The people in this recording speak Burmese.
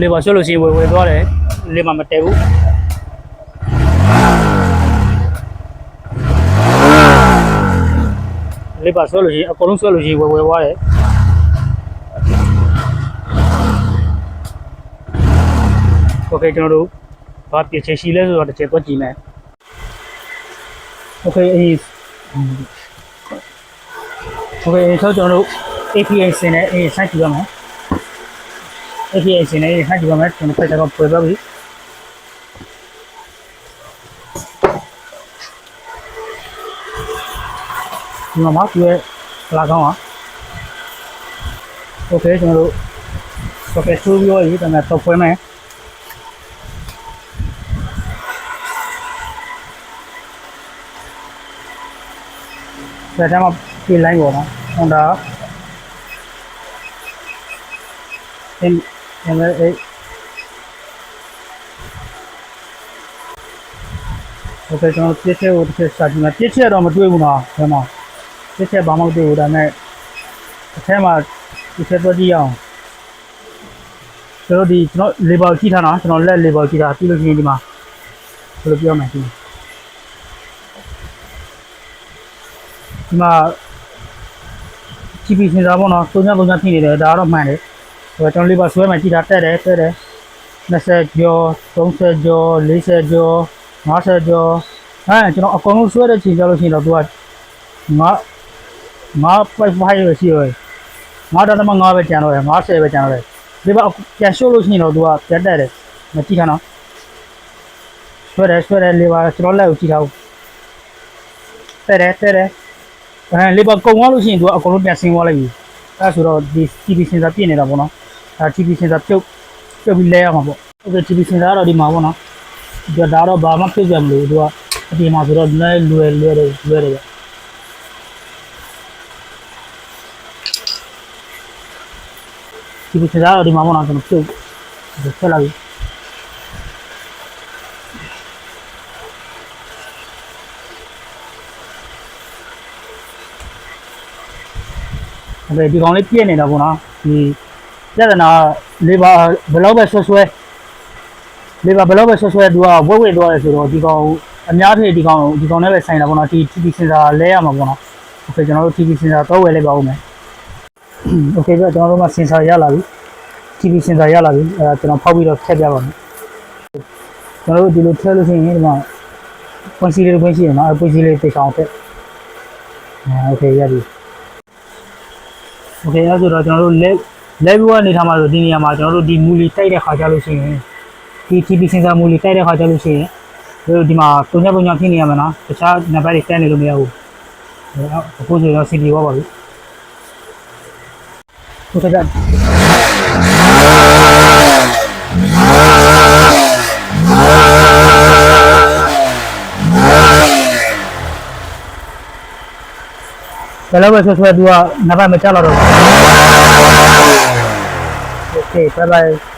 လေပါဆွဲလို့ရှိရင်ဝယ်ဝယ်သွားတယ်လေပါမတည့်ဘူးလေပါဆွဲလို့ရှိရင်အကုန်လုံးဆွဲလို့ရှိရင်ဝယ်ဝယ်သွားတယ်โอเคကျွန်တော်တို့ဘာပြချင်ရှိလဲဆိုတော့တစ်ချက်သွားကြည့်မယ်โอเคအရင်โอเคဆိုတော့ကျွန်တော်တို့ API စင်နဲ့အေးစိုက်ကြည့်ရမယ် देखिए ऐसे नहीं यहाँ जो मैं ट्वेंटी फाइव टका पड़ेगा भी मामा तू लगा हुआ ओके तुम लोग तो कैसे भी हो ये तो मैं तो पे में जैसे हम फील लाइन बोला Honda ML8 ဟုတ်ကဲ့ကျွန်တော်ပြည့်ချက်ကိုတစ်ချက်ရှာကြည့်မယ်ပြည့်ချက်တော့မတွေ့ဘူးနော်ဘယ်မှာပြည့်ချက်ဘာမှမတွေ့ဘူးဒါနဲ့အထက်မှာပြည့်ချက်တွေ့ကြည့်အောင်ကျွန်တော်ဒီကျွန်တော် label ကြည့်ထားနော်ကျွန်တော်လက် label ကြည့်ထားပြီးလို့ရှိရင်ဒီမှာဘယ်လိုပြောမလဲဒီဒီမှာကြည့်ပြီးစဉ်းစားပေါ့နော်သုံးညသုံးညဖြစ်နေတယ်ဒါကတော့မှန်တယ် ဟိုကျွန်တော်လေးပါဆွဲမှကြည့်တာတက်တယ်တက်တယ်20ကျော်30ကျော်40ကျော်50ကျော်အဲကျွန်တော်အကုန်လုံးဆွဲတဲ့ချိန်ကြလို့ရှိရင်တော့သူကငါငါပိုက်ဖိုင်ရရှိရယ်ငါတသမငါပဲကျန်တော့ရယ်50ပဲကျန်တော့ရယ်ဒီပါပြန်ရှို့လို့ရှိရင်တော့သူကပြတ်တက်တယ်မကြည့်ခါနော်ဆွဲတယ်ဆွဲတယ်လေးပါကျွန်တော်လက်ကိုကြည့်ထားဦးတက်တယ်တက်တယ်အဲလေပါကုံသွားလို့ရှိရင်သူကအကုန်လုံးပြန်ဆင်းသွားလိုက်ပြီအဲဆိုတော့ဒီ TV စင်ဆာပြည့်နေတာပေါ့နော် ဒါ TV စင်တာပြုတ်ပြုတ်ပြီးလဲရမှာပေါ့ဟုတ်ကဲ့ TV စင်တာကတော့ဒီမှာပေါ့နော်ဒီဒါတော့ဘာမှပြုတ်ကြမလို့သူကအပြင်မှာဆိုတော့လဲလွယ်လွယ်တယ်လွယ်တယ်ပေါ့ဒီစင်တာတော့ဒီမှာပေါ့နော်ကျွန်တော်ပြုတ်ဆက်လိုက်အဲ့ဒီကောင်လေးပြည့်နေတာပေါ့နော်ဒီ ပြဿနာလေဘာဘယ်လောက်ပဲဆွဲဆွဲလေဘာဘယ်လောက်ပဲဆွဲဆွဲသူကဝက်ဝက်သွားတယ်ဆိုတော့ဒီကောင်အများကြီးဒီကောင်ဒီကောင်နဲ့ပဲဆိုင်တာပေါ့နော်ဒီ TV စင်စာလဲရမှာပေါ့နော်โอเคကျွန်တော်တို့ TV စင်စာတော့ဝယ်လိုက်ပါဦးမယ်โอเคပြကျွန်တော်တို့ကစင်စာရလာပြီ TV စင်စာရလာပြီအဲကျွန်တော်ဖောက်ပြီးတော့ထည့်ပြပါမယ်ကျွန်တော်တို့ဒီလိုထည့်လို့ရှိရင်ဒီမှာပွင့်စီလေးပွင့်စီရနော်အပွင့်စီလေးတိတ်ဆောင်ထည့်အဲโอเคရပြီ โอเคအဲ့ဆိုတော့ကျွန်တော်တို့ level level ကနေထားမှာဆိုဒီနေရာမှာကျွန်တော်တို့ဒီမူလီတိုက်တဲ့ခါကြလို့ရှိရင်ဒီ TP sensor မူလီတိုက်တဲ့ခါကြလို့ရှိရင်တို့ဒီမှာတုံညပုံညဖြစ်နေရမှာနော်တခြားနံပါတ်တွေတက်နေလို့မရဘူးအခုဆိုတော့ CD ဝပါပြီဟုတ်ကဲ့ဘယ်လိုပဲဆွဆွဲသူကနံပါတ်မချတော့တော့ 好，拜拜。